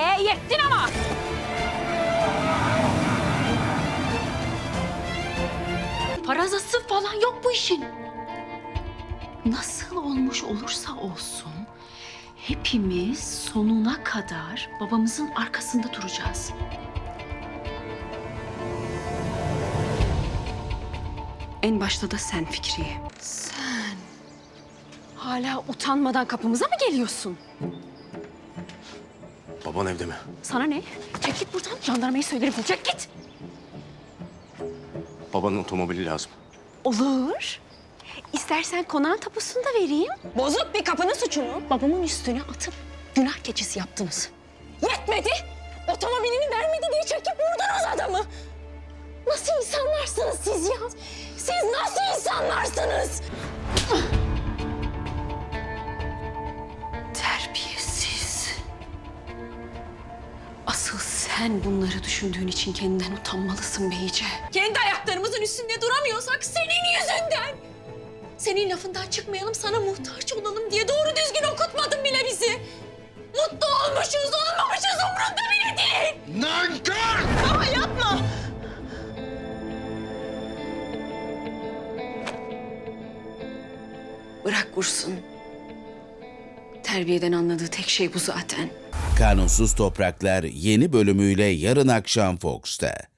Ee yettin ama. Parazası falan yok bu işin. Nasıl olmuş olursa olsun hepimiz sonuna kadar babamızın arkasında duracağız. En başta da sen Fikriye. Sen hala utanmadan kapımıza mı geliyorsun? Baban evde mi? Sana ne? Çek git buradan. Jandarmayı söylerim. Çek git. Babanın otomobili lazım. Olur. İstersen konağın tapusunu da vereyim. Bozuk bir kapının suçunu babamın üstüne atıp günah keçisi yaptınız. Yetmedi. Otomobilini vermedi diye çekip vurdunuz adamı. Nasıl insanlarsınız siz ya? Siz nasıl insanlarsınız? Sen bunları düşündüğün için kendinden utanmalısın Beyce. Kendi ayaklarımızın üstünde duramıyorsak senin yüzünden. Senin lafından çıkmayalım, sana muhtaç olalım diye doğru düzgün okutmadın bile bizi. Mutlu olmuşuz, olmamışız umurunda bile değil. Nankör! Ama yapma. Bırak vursun. Terbiyeden anladığı tek şey bu zaten. Kanunsuz Topraklar yeni bölümüyle yarın akşam Fox'ta.